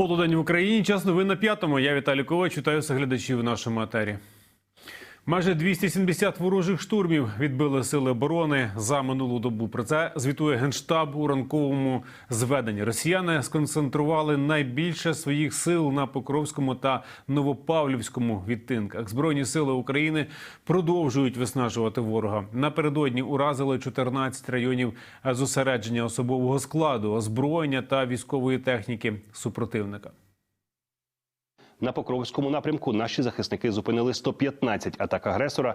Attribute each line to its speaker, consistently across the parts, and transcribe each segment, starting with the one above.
Speaker 1: Полудень в Україні. Час новин на п'ятому. Я Віталій Ковач. Вітаю глядачів в нашому етері. Майже 270 ворожих штурмів відбили сили оборони за минулу добу. Про це звітує генштаб у ранковому зведенні. Росіяни сконцентрували найбільше своїх сил на Покровському та Новопавлівському відтинках. Збройні сили України продовжують виснажувати ворога. Напередодні уразили 14 районів зосередження особового складу, озброєння та військової техніки супротивника.
Speaker 2: На Покровському напрямку наші захисники зупинили 115 атак агресора.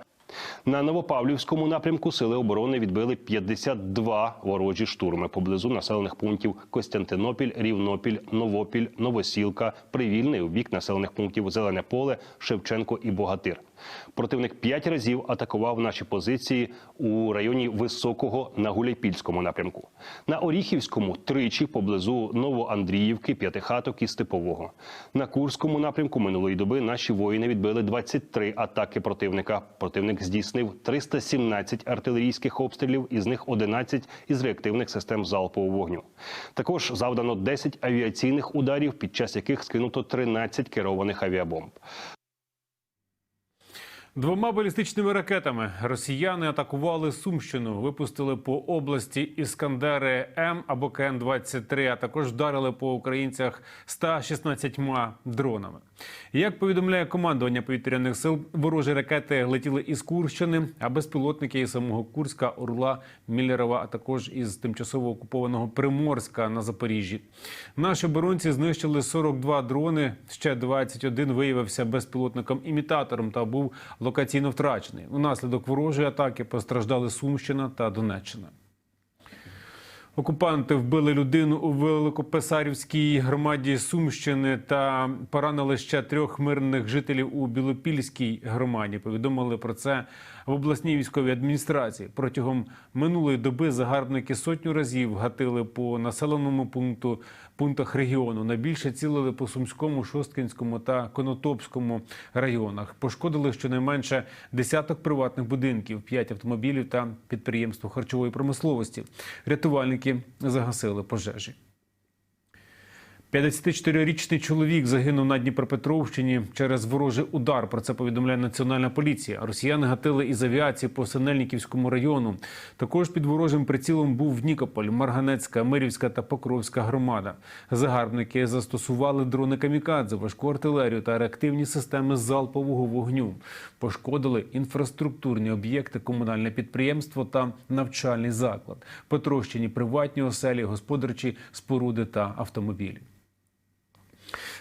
Speaker 2: На Новопавлівському напрямку сили оборони відбили 52 ворожі штурми поблизу населених пунктів Костянтинопіль, Рівнопіль, Новопіль, Новосілка, Привільний у бік населених пунктів Зелене Поле, Шевченко і Богатир. Противник п'ять разів атакував наші позиції у районі Високого на Гуляйпільському напрямку. На Оріхівському тричі поблизу Новоандріївки, П'ятихаток і Степового. На Курському напрямку минулої доби наші воїни відбили 23 атаки противника. Противник здійснив 317 артилерійських обстрілів, із них 11 із реактивних систем залпового вогню. Також завдано 10 авіаційних ударів, під час яких скинуто 13 керованих авіабомб.
Speaker 1: Двома балістичними ракетами росіяни атакували Сумщину, випустили по області Іскандери М або КН-23, а також вдарили по українцях 116 дронами. Як повідомляє командування повітряних сил, ворожі ракети летіли із Курщини, а безпілотники із самого Курська, Орла, Міллерова, а також із тимчасово окупованого Приморська на Запоріжжі. Наші оборонці знищили 42 дрони. Ще 21 виявився безпілотником-імітатором та був локаційно втрачений. Унаслідок ворожої атаки постраждали Сумщина та Донеччина. Окупанти вбили людину у Великописарівській громаді Сумщини та поранили ще трьох мирних жителів у Білопільській громаді. Повідомили про це в обласній військовій адміністрації. Протягом минулої доби загарбники сотню разів гатили по населеному пункту пунктах регіону. Найбільше цілили по Сумському, Шосткинському та Конотопському районах. Пошкодили щонайменше десяток приватних будинків, п'ять автомобілів та підприємство харчової промисловості. Рятувальники загасили пожежі. 54-річний чоловік загинув на Дніпропетровщині через ворожий удар. Про це повідомляє національна поліція. Росіяни гатили із авіації по Синельниківському району. Також під ворожим прицілом був Нікополь, Марганецька, Мирівська та Покровська громада. Загарбники застосували дрони камікадзе, важку артилерію та реактивні системи залпового вогню. Пошкодили інфраструктурні об'єкти, комунальне підприємство та навчальний заклад. Потрощені приватні оселі, господарчі споруди та автомобілі.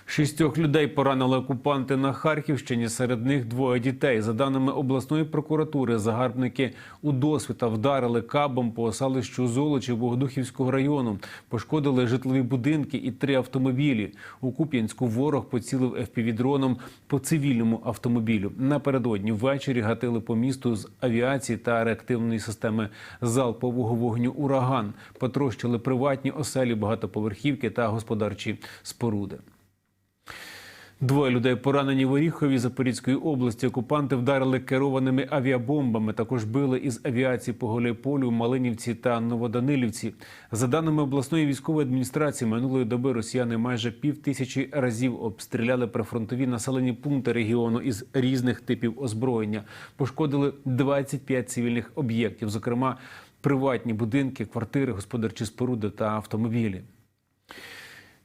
Speaker 1: Шістьох людей поранили окупанти на Харківщині. Серед них двоє дітей. За даними обласної прокуратури, загарбники у досвіта вдарили кабом по селищу Золочі Богодухівського району. Пошкодили житлові будинки і три автомобілі. У Куп'янську ворог поцілив FPV-дроном по цивільному автомобілю. Напередодні ввечері гатили по місту з авіації та реактивної системи залпового вогню ураган. Потрощили приватні оселі, багатоповерхівки та господарчі споруди. Двоє людей поранені в Оріхові Запорізької області. Окупанти вдарили керованими авіабомбами. Також били із авіації по Голейполю, Малинівці та Новоданилівці. За даними обласної військової адміністрації, минулої доби росіяни майже пів тисячі разів обстріляли прифронтові населені пункти регіону із різних типів озброєння. Пошкодили 25 цивільних об'єктів, зокрема приватні будинки, квартири, господарчі споруди та автомобілі.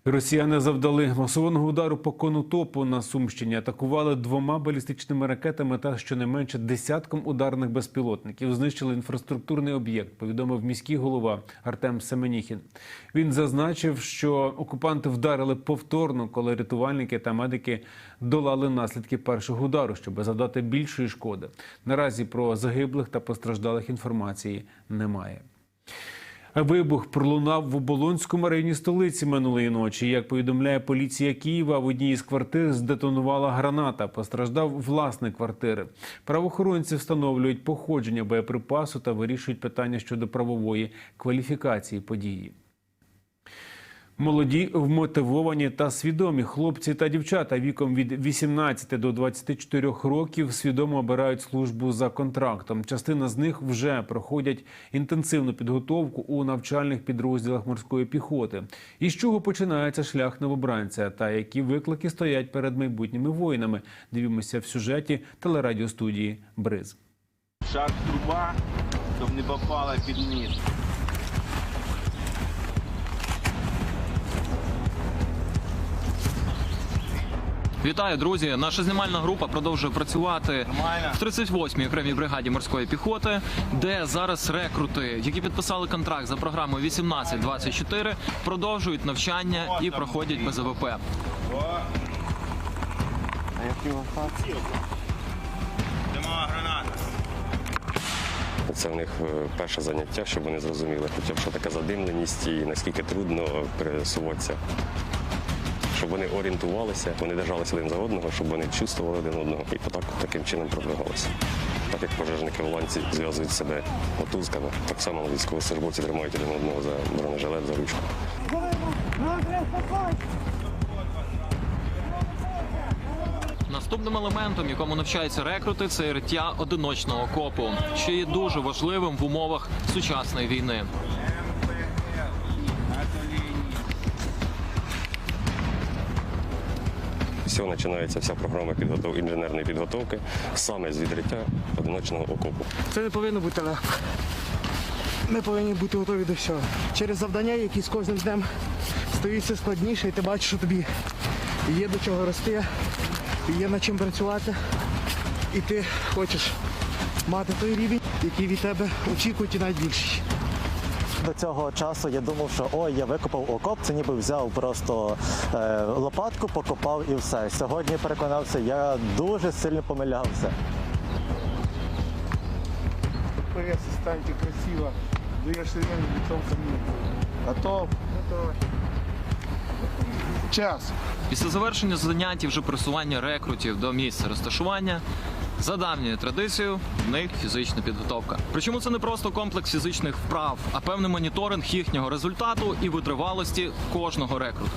Speaker 1: Росіяни завдали масованого удару по конотопу на Сумщині. Атакували двома балістичними ракетами та щонайменше десятком ударних безпілотників. Знищили інфраструктурний об'єкт. Повідомив міський голова Артем Семеніхін. Він зазначив, що окупанти вдарили повторно, коли рятувальники та медики долали наслідки першого удару, щоб завдати більшої шкоди. Наразі про загиблих та постраждалих інформації немає. Вибух пролунав в Оболонському районі столиці минулої ночі. Як повідомляє поліція Києва, в одній із квартир здетонувала граната. Постраждав власник квартири. Правоохоронці встановлюють походження боєприпасу та вирішують питання щодо правової кваліфікації події. Молоді, вмотивовані та свідомі хлопці та дівчата віком від 18 до 24 років свідомо обирають службу за контрактом. Частина з них вже проходять інтенсивну підготовку у навчальних підрозділах морської піхоти. І з чого починається шлях новобранця та які виклики стоять перед майбутніми воїнами? Дивімося в сюжеті телерадіостудії Бриз.
Speaker 3: Шаг труба, щоб не попала під низ.
Speaker 4: Вітаю, друзі! Наша знімальна група продовжує працювати в 38-й окремій бригаді морської піхоти, де зараз рекрути, які підписали контракт за програмою 18-24, продовжують навчання і проходять БЗВП.
Speaker 5: Це в них е, перше заняття, щоб вони зрозуміли, хоча б що таке задимленість і наскільки трудно пересуватися. Щоб вони орієнтувалися, вони держалися один за одного, щоб вони чувствували один одного і потак таким чином продвигалися. Так як пожежники в ланці зв'язують себе мотузками, так само військовослужбовці тримають один одного за бронежилет, за ручку.
Speaker 4: Наступним елементом, якому навчаються рекрути, це риття одиночного окопу, що є дуже важливим в умовах сучасної війни.
Speaker 5: Цього починається вся програма підготов... інженерної підготовки саме з відриття одиночного окопу.
Speaker 6: Це не повинно бути легко. Ми повинні бути готові до всього. Через завдання, які з кожним днем стають все складніше, і ти бачиш, що тобі є до чого рости, є над чим працювати, і ти хочеш мати той рівень, який від тебе очікують і навіть більший.
Speaker 7: До цього часу я думав, що ой, я викопав окоп, це ніби взяв просто е, лопатку, покопав і все. Сьогодні переконався, я дуже сильно помилявся.
Speaker 8: пресс станьте красиво, сирену лицом. Готов? Готов. Час.
Speaker 4: Після завершення занять і вже просування рекрутів до місця розташування. За давньою традицією, в них фізична підготовка. Причому це не просто комплекс фізичних вправ, а певний моніторинг їхнього результату і витривалості кожного рекрута.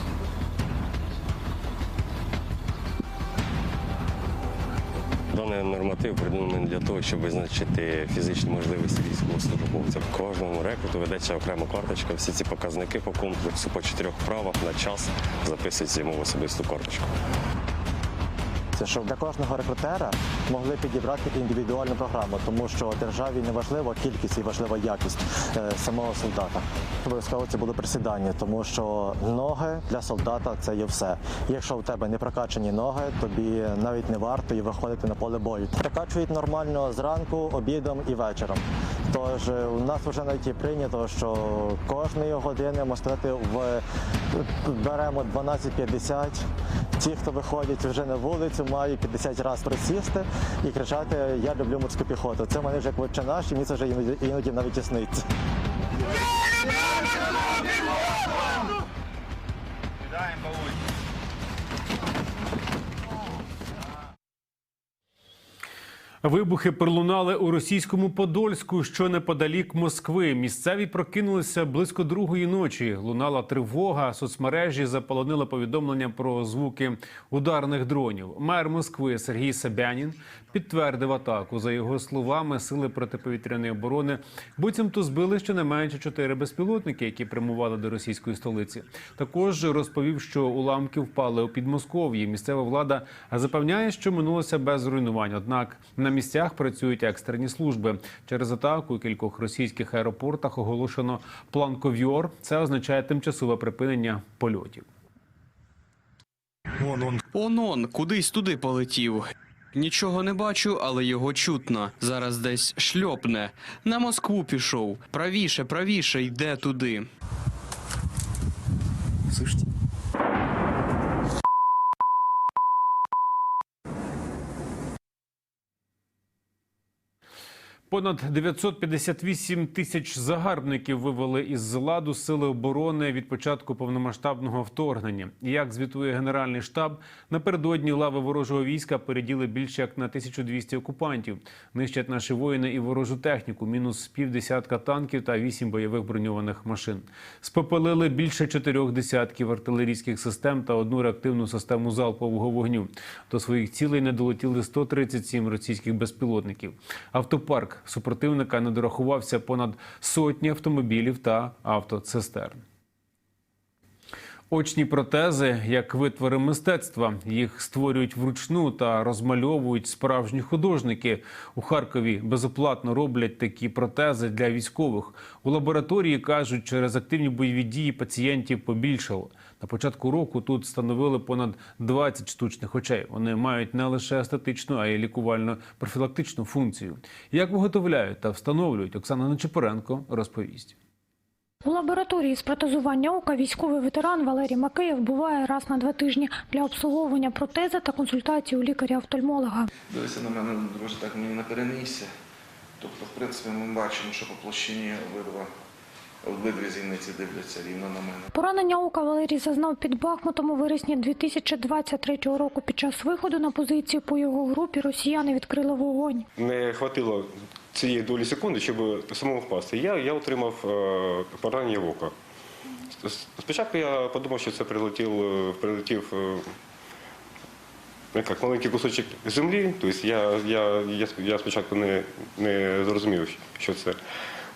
Speaker 5: Даний норматив придуманий для того, щоб визначити фізичні можливості військовослужбовця. Кожному рекруту ведеться окрема карточка. Всі ці показники по комплексу по чотирьох вправах на час записуються йому в особисту карточку.
Speaker 7: Це щоб для кожного рекрутера могли підібрати індивідуальну програму, тому що державі не важлива кількість і важлива якість е, самого солдата. Обов'язково це було присідання, тому що ноги для солдата це є все. Якщо в тебе не прокачані ноги, тобі навіть не варто і виходити на поле бою. Прокачують нормально зранку, обідом і вечором. Тож е, у нас вже навіть прийнято, що кожної години можна сказати, в беремо 12.50. Ті, хто виходять вже на вулицю, мають 50 разів присісти і кричати Я люблю морську піхоту. Це в мене вже як наш, і мені це вже іноді, іноді навіть і сниться.
Speaker 3: Кидаем по очереди.
Speaker 1: Вибухи пролунали у російському Подольську, що неподалік Москви. Місцеві прокинулися близько другої ночі. Лунала тривога. Соцмережі заполонили повідомлення про звуки ударних дронів. Мер Москви Сергій Собянін підтвердив атаку. За його словами, сили протиповітряної оборони буцімто збили щонайменше чотири безпілотники, які прямували до російської столиці. Також розповів, що уламки впали у Підмосков'ї. Місцева влада запевняє, що минулося без руйнувань. Однак на місцях працюють екстрені служби. Через атаку у кількох російських аеропортах оголошено план ковьор. Це означає тимчасове припинення польотів.
Speaker 9: Он-он, кудись туди полетів. Нічого не бачу, але його чутно. Зараз десь шльопне. На Москву пішов. Правіше, правіше, йде туди.
Speaker 1: Понад 958 тисяч загарбників вивели із ладу сили оборони від початку повномасштабного вторгнення. Як звітує Генеральний штаб, напередодні лави ворожого війська переділи більше як на 1200 окупантів. Нищать наші воїни і ворожу техніку. Мінус півдесятка танків та вісім бойових броньованих машин. Спопелили більше чотирьох десятків артилерійських систем та одну реактивну систему залпового вогню. До своїх цілей не долетіли 137 російських безпілотників. Автопарк супротивника не дорахувався понад сотні автомобілів та автоцистерн. Очні протези як витвори мистецтва. Їх створюють вручну та розмальовують справжні художники. У Харкові безоплатно роблять такі протези для військових. У лабораторії кажуть, через активні бойові дії пацієнтів побільшало. На початку року тут встановили понад 20 штучних очей. Вони мають не лише естетичну, а й лікувально-профілактичну функцію. Як виготовляють та встановлюють, Оксана Нечипоренко розповість.
Speaker 10: У лабораторії з протезування ока військовий ветеран Валерій Макеєв буває раз на два тижні для обслуговування протези та консультації у лікаря-офтальмолога.
Speaker 11: Дивися на мене дуже так мені на перенісся. Тобто, в принципі, ми бачимо, що по площині обидва, обидві зіниці дивляться рівно на мене.
Speaker 10: Поранення ока Валерій зазнав під Бахмутом у вересні 2023 року. Під час виходу на позицію по його групі росіяни відкрили вогонь.
Speaker 12: Не хватило цієї долі секунди, щоб самому впасти. Я, я отримав е, поранення в око. Спочатку я подумав, що це прилетів, е, прилетів е, як, маленький кусочок землі. Тобто я, я, я, я спочатку не, не зрозумів, що це.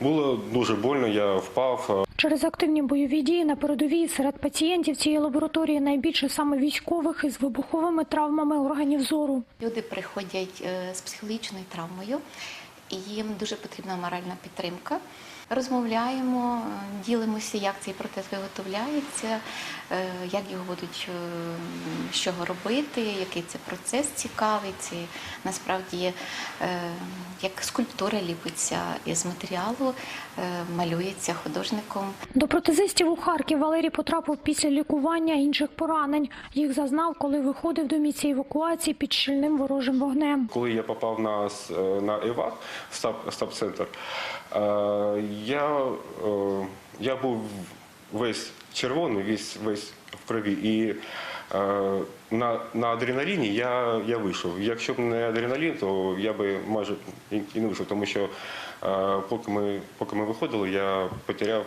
Speaker 12: Було дуже больно, я впав. е,
Speaker 10: Через активні бойові дії на передовій серед пацієнтів цієї лабораторії найбільше саме військових із вибуховими травмами органів зору.
Speaker 13: Люди приходять е, з психологічною травмою, і їм дуже потрібна моральна підтримка. Розмовляємо, е, ділимося, як цей протез виготовляється, е, як його будуть е, з чого робити, який це процес цікавий. Це насправді як скульптура ліпиться із матеріалу, малюється художником.
Speaker 10: До протезистів у Харків Валерій потрапив після лікування інших поранень. Їх зазнав, коли виходив до місця евакуації під щільним ворожим вогнем.
Speaker 12: Коли я попав на, на ЕВАК, стаб, стаб-центр, я, е, я був весь червоний, весь, весь в крові. І е, на, на адреналіні я, я вийшов. Якщо б не адреналін, то я би майже і, не вийшов, тому що е, поки, ми, поки ми виходили, я потеряв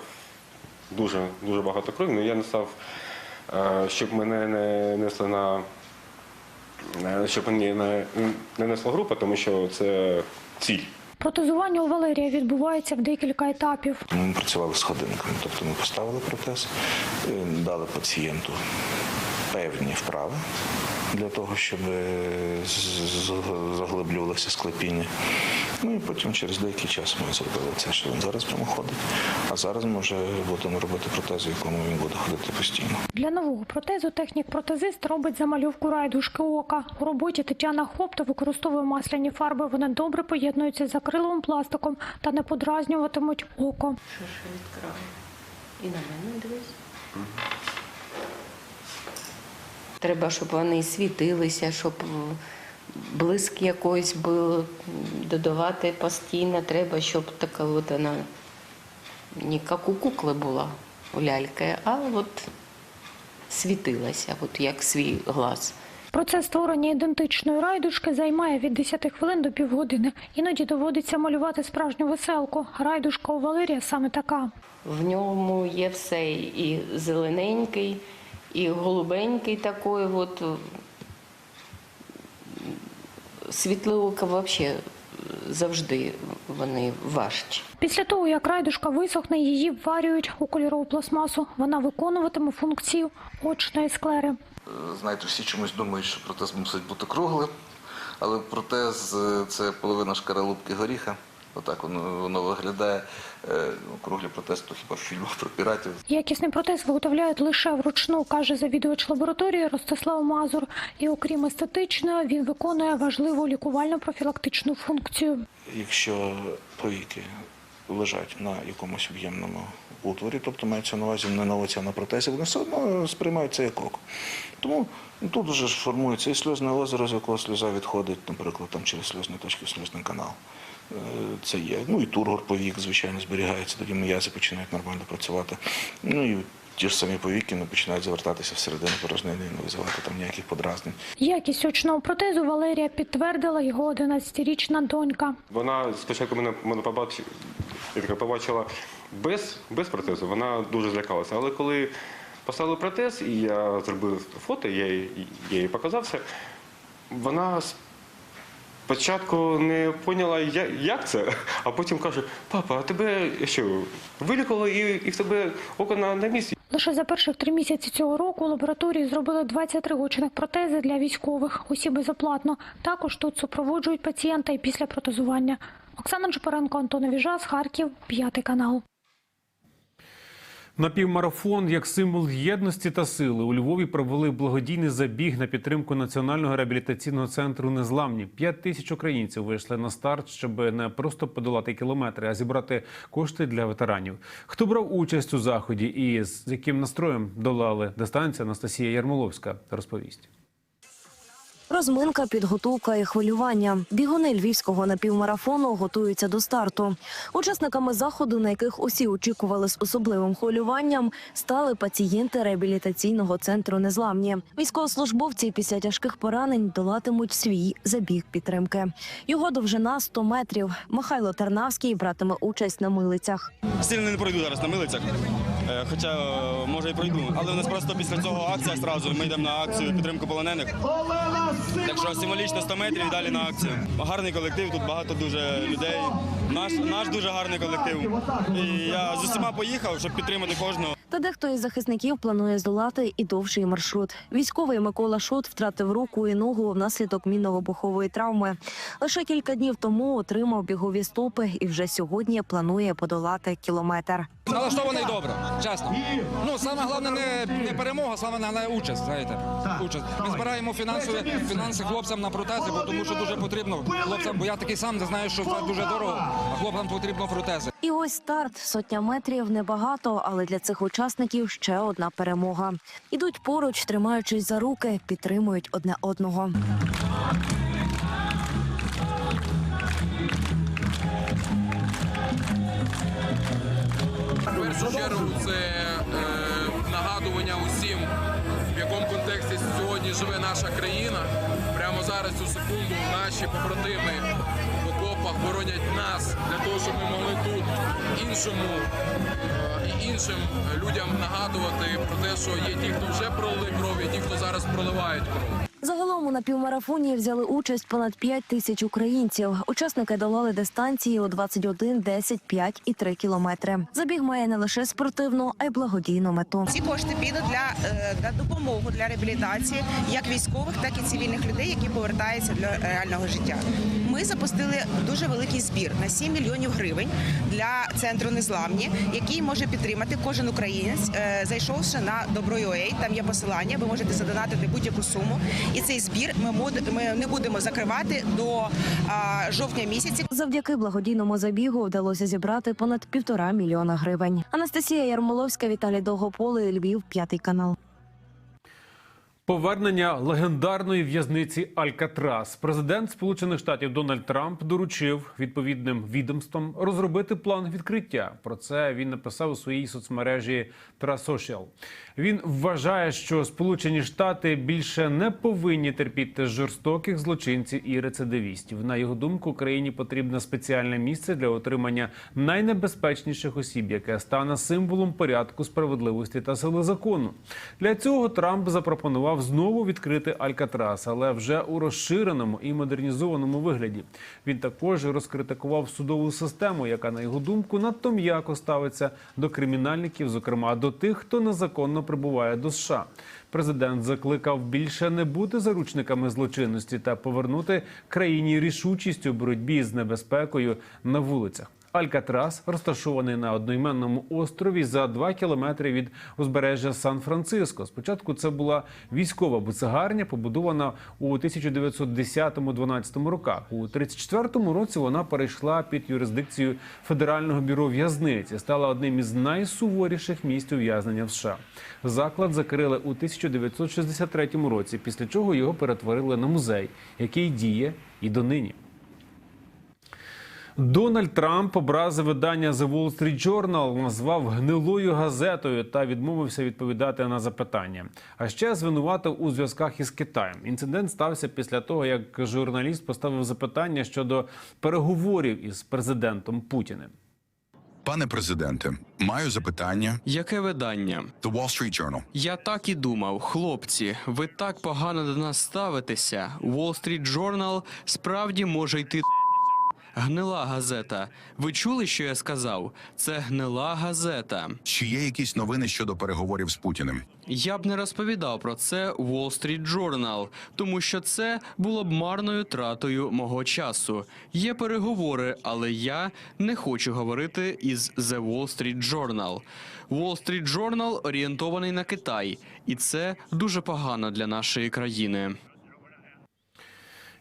Speaker 12: дуже, дуже багато крові. Ну, я не став, щоб мене не несли на щоб мені не, не несла група, тому що це ціль.
Speaker 10: Протезування у Валерія відбувається в декілька етапів.
Speaker 11: Ми працювали з годинками, тобто ми поставили протез, дали пацієнту певні вправи для того, щоб е, заглиблювалося склепіння. Ну і потім через деякий час ми зробили це, що він зараз прямо ходить. А зараз ми вже будемо робити протез, в якому він буде ходити постійно.
Speaker 10: Для нового протезу технік-протезист робить замальовку райдушки ока. У роботі Тетяна Хопта використовує масляні фарби. Вони добре поєднуються з акриловим пластиком та не подразнюватимуть око.
Speaker 13: Що ж відкриваю? І на мене дивись.
Speaker 14: Треба, щоб вони світилися, щоб блиск якийсь був, додавати постійно. Треба, щоб така от вона не як у кукли була, у ляльки, а от світилася, от як свій глаз.
Speaker 10: Процес створення ідентичної райдушки займає від 10 хвилин до півгодини. Іноді доводиться малювати справжню веселку. Райдушка у Валерія саме така.
Speaker 14: В ньому є все і зелененький, і голубенький такий. От світловка взагалі завжди вони важчі.
Speaker 10: Після того, як райдушка висохне, її вварюють у кольорову пластмасу. Вона виконуватиме функцію очної склери.
Speaker 11: Знаєте, всі чомусь думають, що протез мусить бути круглим, але протез е, це половина шкаралупки горіха. Отак воно, воно виглядає. Е, ну, Круглий протез то хіба в фільмах про піратів.
Speaker 10: Якісний протез виготовляють лише вручну, каже завідувач лабораторії Ростислав Мазур. І окрім естетичної, він виконує важливу лікувально-профілактичну функцію.
Speaker 11: Якщо повіки лежать на якомусь об'ємному утворі, тобто мається на увазі не на оці, а на протезі, вони все одно сприймаються як око. Тому тут вже формується і сльозне озеро, з якого сльоза відходить, наприклад, там через сльозні точки сльозний канал. Е, Це є. Ну і тургор повік, звичайно, зберігається, тоді м'язи починають нормально працювати. Ну і ті ж самі повіки не починають завертатися всередину порожнини і не визивати там ніяких подразнень.
Speaker 10: Якість очного протезу Валерія підтвердила його 11-річна донька.
Speaker 12: Вона спочатку мене, мене побачила, побачила без, без протезу, вона дуже злякалася. Але коли поставили протез, і я зробив фото, я їй, я їй показав вона спочатку не поняла, як це, а потім каже: папа, а тебе що, вилікували і, і в тебе око на, на місці?
Speaker 10: Лише за перших три місяці цього року лабораторії зробили 23 очних протези для військових. Усі безоплатно. Також тут супроводжують пацієнта і після протезування. Оксана Чупаренко, Антон Віжас, Харків, п'ятий канал.
Speaker 1: Напівмарафон як символ єдності та сили у Львові провели благодійний забіг на підтримку національного реабілітаційного центру Незламні. П'ять тисяч українців вийшли на старт, щоб не просто подолати кілометри, а зібрати кошти для ветеранів. Хто брав участь у заході і з яким настроєм долали дистанція Анастасія Ярмоловська розповість.
Speaker 15: Розминка, підготовка і хвилювання. Бігуни львівського напівмарафону готуються до старту. Учасниками заходу, на яких усі очікували з особливим хвилюванням, стали пацієнти реабілітаційного центру Незламні. Військовослужбовці після тяжких поранень долатимуть свій забіг підтримки. Його довжина 100 метрів. Михайло Тернавський братиме участь на милицях.
Speaker 16: Сильно не пройду зараз на милицях. Е, Хоча е, може і пройду. Але у нас просто після цього акція зразу. Ми йдемо на акцію підтримку полонених. Так що символічно 100 метрів і далі на акцію. Гарний колектив, тут багато дуже людей. Наш, наш дуже гарний колектив. І я з усіма поїхав, щоб підтримати кожного.
Speaker 15: Та дехто із захисників планує здолати і довший маршрут. Військовий Микола Шут втратив руку і ногу внаслідок мінно-вибухової травми. Лише кілька днів тому отримав бігові стопи і вже сьогодні планує подолати кілометр.
Speaker 17: Налаштований добре, чесно. Ну саме головне не, не перемога, саме головне участь. Знаєте, участь. Ми збираємо фінансові фінанси хлопцям на протези, бо тому що дуже потрібно хлопцям. Бо я такий сам не знаю, що це дуже дорого. А хлопцям потрібно протези.
Speaker 15: І ось старт сотня метрів небагато, але для цих учасників ще одна перемога. Ідуть поруч, тримаючись за руки, підтримують одне одного.
Speaker 18: В першу чергу це е, нагадування усім, в якому контексті сьогодні живе наша країна. Прямо зараз цю секунду наші побратими в окопах боронять нас для того, щоб ми могли тут іншому іншим людям нагадувати про те, що є ті, хто вже пролили кров, і ті, хто зараз проливають кров.
Speaker 15: Загалом у напівмарафоні взяли участь понад 5 тисяч українців. Учасники долали дистанції у 21, 10, 5 і 3 кілометри. Забіг має не лише спортивну, а й благодійну мету.
Speaker 19: Ці кошти підуть для, е, для допомоги для реабілітації як військових, так і цивільних людей, які повертаються для реального життя. Ми запустили дуже великий збір на 7 мільйонів гривень для центру Незламні, який може підтримати кожен українець, е, зайшовши на Добро.ua, Там є посилання. Ви можете задонатити будь-яку суму. І цей збір мод- ми не будемо закривати до жовтня місяця.
Speaker 15: Завдяки благодійному забігу вдалося зібрати понад півтора мільйона гривень. Анастасія Ярмоловська, Віталій Довгополий, Львів, п'ятий канал.
Speaker 1: Повернення легендарної в'язниці Алькатрас. Президент Сполучених Штатів Дональд Трамп доручив відповідним відомствам розробити план відкриття. Про це він написав у своїй соцмережі Трасошіал. Він вважає, що Сполучені Штати більше не повинні терпіти жорстоких злочинців і рецидивістів. На його думку, Україні потрібне спеціальне місце для отримання найнебезпечніших осіб, яке стане символом порядку, справедливості та сили закону. Для цього Трамп запропонував знову відкрити Алькатрас, але вже у розширеному і модернізованому вигляді. Він також розкритикував судову систему, яка, на його думку, надто м'яко ставиться до кримінальників, зокрема до тих, хто незаконно прибуває до США. Президент закликав більше не бути заручниками злочинності та повернути країні рішучість у боротьбі з небезпекою на вулицях. Алькатрас розташований на одноіменному острові за два кілометри від узбережжя Сан-Франциско. Спочатку це була військова буцегарня, побудована у 1910-12 роках. У 34-му році вона перейшла під юрисдикцію Федерального бюро в'язниць і стала одним із найсуворіших місць ув'язнення в США. Заклад закрили у 1963 році, після чого його перетворили на музей, який діє і донині. Дональд Трамп образив видання The Wall Street Journal, назвав гнилою газетою та відмовився відповідати на запитання. А ще звинуватив у зв'язках із Китаєм. Інцидент стався після того, як журналіст поставив запитання щодо переговорів із президентом Путіним.
Speaker 20: Пане президенте, маю запитання.
Speaker 9: Яке видання?
Speaker 20: The Wall Street Journal.
Speaker 9: Я так і думав, хлопці, ви так погано до нас ставитеся. Wall Street Journal справді може йти. Гнила газета. Ви чули, що я сказав? Це гнила газета.
Speaker 20: Чи є якісь новини щодо переговорів з Путіним?
Speaker 9: Я б не розповідав про це Wall Street Journal, тому що це було б марною тратою мого часу. Є переговори, але я не хочу говорити із The Wall Street Journal. Wall Street Journal орієнтований на Китай, і це дуже погано для нашої країни.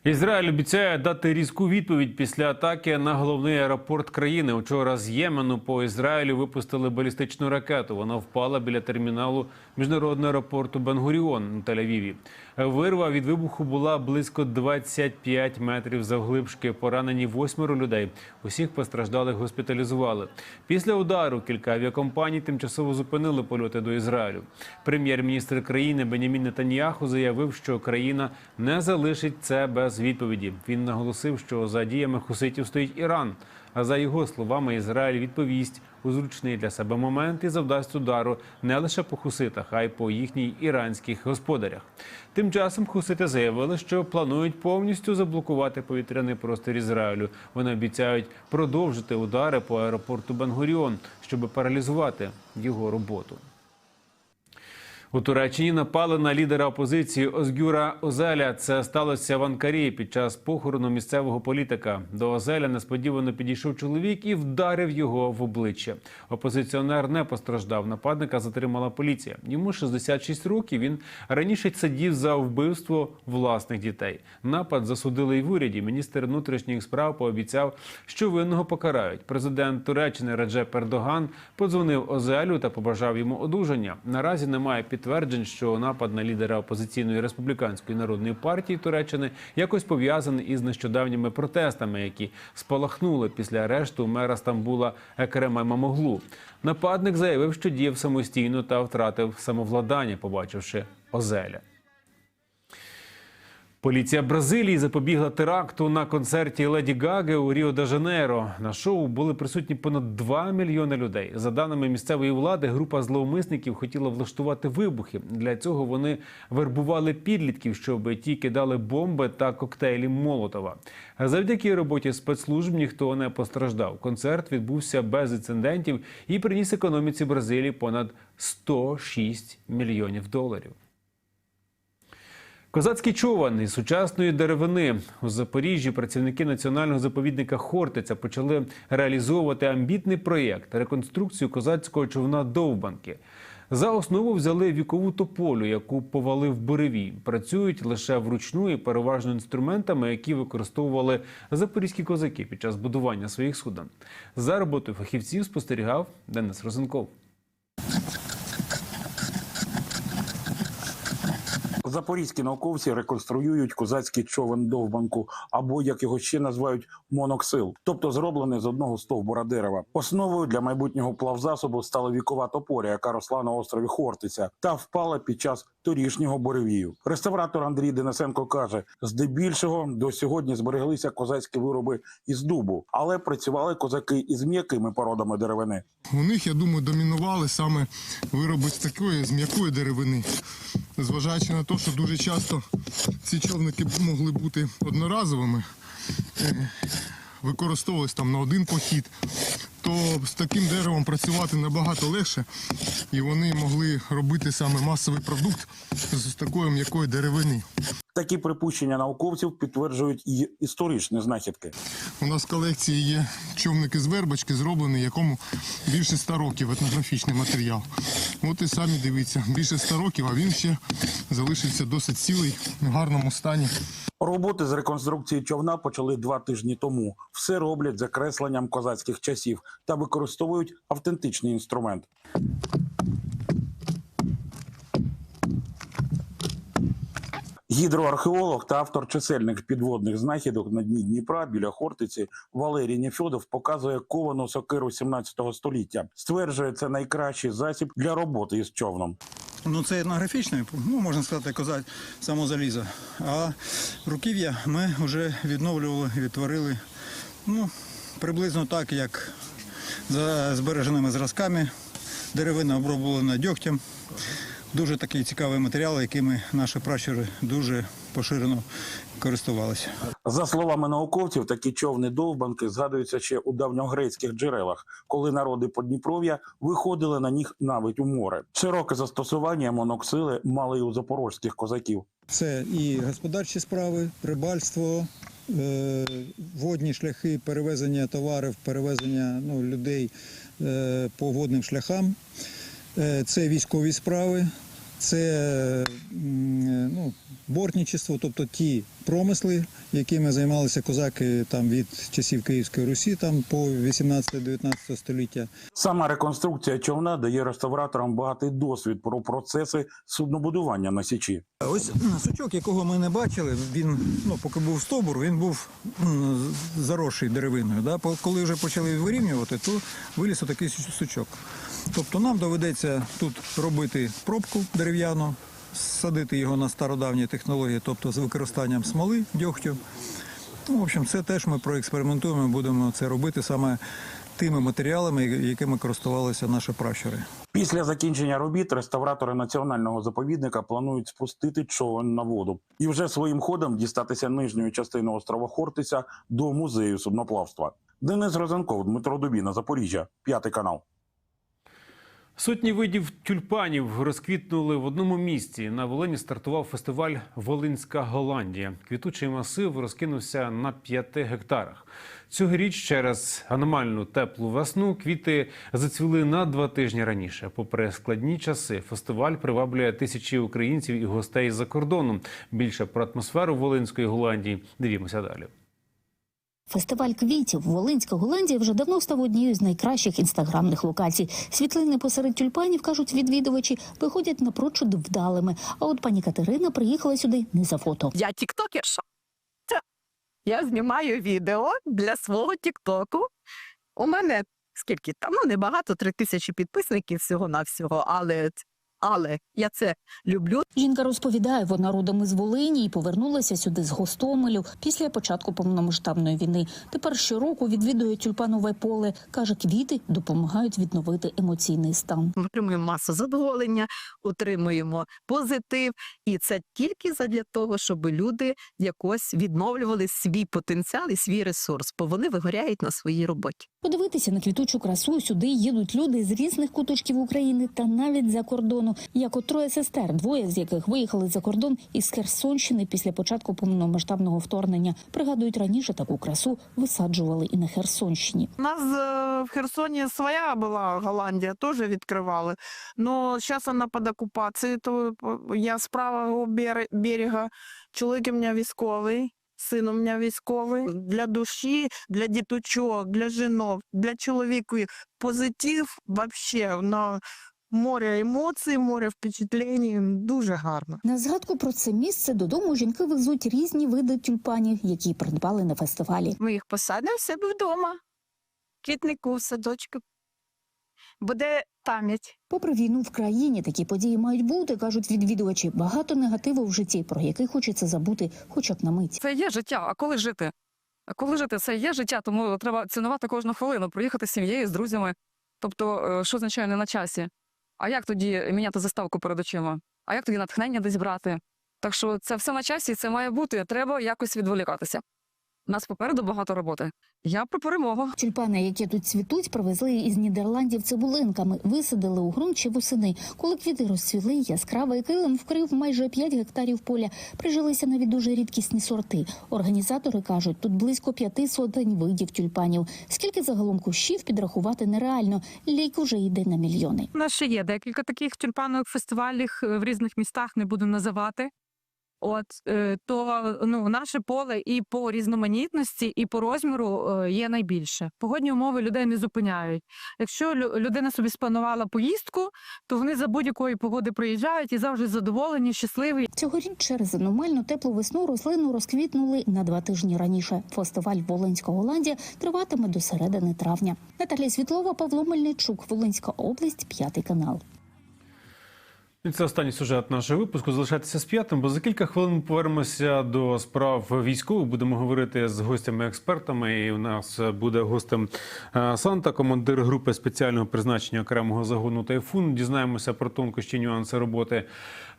Speaker 1: Ізраїль обіцяє дати різку відповідь після атаки на головний аеропорт країни. Учора з Ємену по Ізраїлю випустили балістичну ракету. Вона впала біля терміналу міжнародного аеропорту Бенгуріон у Тель-Авіві. Вирва від вибуху була близько 25 метрів завглибшки. Поранені восьмеро людей. Усіх постраждалих госпіталізували. Після удару кілька авіакомпаній тимчасово зупинили польоти до Ізраїлю. Прем'єр-міністр країни Бенямін Нетаньяху заявив, що країна не залишить це без відповіді. Він наголосив, що за діями хуситів стоїть Іран. А за його словами, Ізраїль відповість у зручний для себе момент і завдасть удару не лише по хуситах, а й по їхній іранських господарях. Тим часом хусити заявили, що планують повністю заблокувати повітряний простір Ізраїлю. Вони обіцяють продовжити удари по аеропорту Бангуріон, щоб паралізувати його роботу. У Туреччині напали на лідера опозиції Озгюра Озеля. Це сталося в Анкарі під час похорону місцевого політика. До Озеля несподівано підійшов чоловік і вдарив його в обличчя. Опозиціонер не постраждав. Нападника затримала поліція. Йому 66 років. Він раніше сидів за вбивство власних дітей. Напад засудили й в уряді. Міністр внутрішніх справ пообіцяв, що винного покарають. Президент Туреччини Реджеп Ердоган подзвонив Озелю та побажав йому одужання. Наразі немає підтверджень, що напад на лідера опозиційної республіканської народної партії Туреччини якось пов'язаний із нещодавніми протестами, які спалахнули після арешту мера Стамбула Екрема Мамоглу. Нападник заявив, що діяв самостійно та втратив самовладання, побачивши Озеля. Поліція Бразилії запобігла теракту на концерті Леді Гаги у Ріо де Жанейро. На шоу були присутні понад 2 мільйони людей. За даними місцевої влади, група зловмисників хотіла влаштувати вибухи. Для цього вони вербували підлітків, щоб ті кидали бомби та коктейлі Молотова. Завдяки роботі спецслужб ніхто не постраждав. Концерт відбувся без інцидентів і приніс економіці Бразилії понад 106 мільйонів доларів. Козацький човен сучасної деревини у Запоріжжі працівники національного заповідника Хортиця почали реалізовувати амбітний проєкт реконструкцію козацького човна Довбанки. За основу взяли вікову тополю, яку повалив буревій. Працюють лише вручну і переважно інструментами, які використовували запорізькі козаки під час будування своїх суден. За роботою фахівців спостерігав Денис Розенков.
Speaker 21: Запорізькі науковці реконструюють козацький човен довбанку, або як його ще називають моноксил, тобто зроблений з одного стовбура дерева. Основою для майбутнього плавзасобу стала вікова топоря, яка росла на острові Хортиця, та впала під час торішнього буревію. Реставратор Андрій Денисенко каже: здебільшого до сьогодні збереглися козацькі вироби із дубу, але працювали козаки із м'якими породами деревини.
Speaker 22: У них, я думаю, домінували саме вироби з такої з м'якої деревини. Зважаючи на те, що дуже часто ці човники могли бути одноразовими, е, використовувались там на один похід, то з таким деревом працювати набагато легше, і вони могли робити саме масовий продукт з такої м'якої деревини.
Speaker 21: Такі припущення науковців підтверджують і історичні знахідки.
Speaker 22: У нас в колекції є човники з вербочки, зроблені, якому більше 100 років етнографічний матеріал. От і самі дивіться, більше 100 років, а він ще залишився досить цілий, в гарному стані.
Speaker 21: Роботи з реконструкції човна почали два тижні тому. Все роблять за кресленням козацьких часів та використовують автентичний інструмент. Гідроархеолог та автор чисельних підводних знахідок на дні Дніпра біля Хортиці Валерій Нефьодов показує ковану сокиру 17 століття. Стверджує, це найкращий засіб для роботи із човном.
Speaker 23: Ну, це етнографічне, ну можна сказати, коза само залізо. А руків'я ми вже відновлювали, відтворили ну, приблизно так, як за збереженими зразками. Деревина оброблена дьогтям. Дуже такий цікавий матеріал, якими наші пращури дуже поширено користувалися.
Speaker 21: За словами науковців, такі човни довбанки згадуються ще у давньогрецьких джерелах, коли народи Подніпров'я виходили на них навіть у море. Широке застосування моноксили мали й у запорозьких козаків.
Speaker 23: Це і господарчі справи, рибальство, е, водні шляхи, перевезення товарів, перевезення ну, людей е, по водним шляхам. Е, Це військові справи, це ну, бортничество, тобто ті промисли, якими займалися козаки там, від часів Київської Русі там, по 18-19 століття.
Speaker 21: Сама реконструкція човна дає реставраторам багатий досвід про процеси суднобудування на січі.
Speaker 23: Ось сучок, якого ми не бачили, він ну поки був стовбур, він був заросший деревиною. Да? Коли вже почали вирівнювати, то виліз отакий су- сучок. Тобто нам доведеться тут робити пробку дерев'яну, садити його на стародавні технології, тобто з використанням смоли, дьогтю. Ну, в общем, це теж ми проекспериментуємо, будемо це робити саме тими матеріалами, якими користувалися наші пращури.
Speaker 21: Після закінчення робіт реставратори національного заповідника планують спустити човен на воду і вже своїм ходом дістатися нижньої частини острова Хортиця до музею судноплавства. Денис Розенков, Дмитро Дубіна, Запоріжжя, п'ятий канал.
Speaker 1: Сотні видів тюльпанів розквітнули в одному місці. На Волині стартував фестиваль Волинська Голландія. Квітучий масив розкинувся на п'яти гектарах. Цьогоріч через аномальну теплу весну квіти зацвіли на два тижні раніше. Попри складні часи, фестиваль приваблює тисячі українців і гостей з-за кордону. Більше про атмосферу Волинської Голландії дивімося далі.
Speaker 24: Фестиваль квітів Волинська Голландія вже давно став однією з найкращих інстаграмних локацій. Світлини посеред тюльпанів кажуть відвідувачі, виходять напрочуд вдалими. А от пані Катерина приїхала сюди не за фото.
Speaker 25: Я тіктокерша. Я знімаю відео для свого тіктоку. У мене скільки там, ну небагато, три тисячі підписників всього навсього, але, але я це люблю.
Speaker 24: Жінка розповідає, вона родом із Волині і повернулася сюди з Гостомелю після початку повномасштабної війни. Тепер щороку відвідує тюльпанове поле. каже, квіти допомагають відновити емоційний стан.
Speaker 25: Ми отримуємо масу задоволення, отримуємо позитив, і це тільки задля того, щоб люди якось відновлювали свій потенціал і свій ресурс, бо вони вигоряють на своїй роботі.
Speaker 24: Подивитися на квітучу красу сюди їдуть люди з різних куточків України та навіть за кордону, як от троє сестер, двоє з яких виїхали за кордон із Херсонщини після початку повномасштабного вторгнення. Пригадують, раніше таку красу висаджували і на Херсонщині.
Speaker 26: У нас э, в Херсоне своя была Голландия, тоже відкривали. Но сейчас вона під окупацією, то э, я з правого бере- берега. Чоловік у мене військовий, син у мене військовий. Для душі, для діточок, для жінок, для чоловіків. Позитив вообще на море емоцій, море впечатлень. Дуже гарно.
Speaker 24: На згадку про це місце додому жінки везуть різні види тюльпанів, які придбали на фестивалі.
Speaker 26: Ми їх посадимо в себе вдома. Квітнику, в садочку. Буде пам'ять.
Speaker 24: Попри війну в країні, такі події мають бути, кажуть відвідувачі. Багато негативу в житті, про який хочеться забути, хоча б на мить.
Speaker 27: Це є життя. А коли жити? А коли жити, це є життя, тому треба цінувати кожну хвилину, приїхати з сім'єю, з друзями. Тобто, е, що означає не на часі? А як тоді міняти заставку перед очима? А як тоді натхнення десь брати? Так що це все на часі, це має бути. Треба якось відволікатися. У нас попереду багато роботи. Я про перемогу.
Speaker 24: Тюльпани, які тут цвітуть, привезли із Нідерландів цибулинками, висадили у ґрунт ще восени. Коли квіти розцвіли, яскравий килим вкрив майже 5 гектарів поля. Прижилися навіть дуже рідкісні сорти. Організатори кажуть, тут близько п'яти сотень видів тюльпанів. Скільки загалом кущів підрахувати нереально. Лік уже йде на мільйони.
Speaker 28: У нас ще є декілька таких тюльпанових фестивалів е, в різних містах, не буду називати.
Speaker 27: От е, то ну наше поле і по різноманітності, і по розміру е, є найбільше. Погодні умови людей не зупиняють. Якщо лю- людина собі спланувала поїздку, то вони за будь-якої погоди приїжджають і завжди задоволені, щасливі.
Speaker 24: Цьогоріч через аномально теплу весну рослину розквітнули на два тижні раніше. Фестиваль Волинська Голландія триватиме до середини травня. Наталія Світлова, Павло Мельничук, Волинська область, п'ятий канал.
Speaker 1: Це останній сюжет нашого випуску. Залишайтеся з п'ятим, бо за кілька хвилин ми повернемося до справ військових. Будемо говорити з гостями-експертами. І у нас буде гостем е, Санта, командир групи спеціального призначення окремого загону Тайфун. Дізнаємося про тонкощі нюанси роботи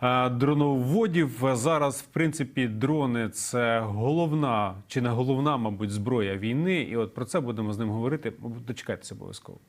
Speaker 1: е, дроноводів. Зараз, в принципі, дрони це головна чи не головна, мабуть, зброя війни. І от про це будемо з ним говорити. Дочекайтеся обов'язково.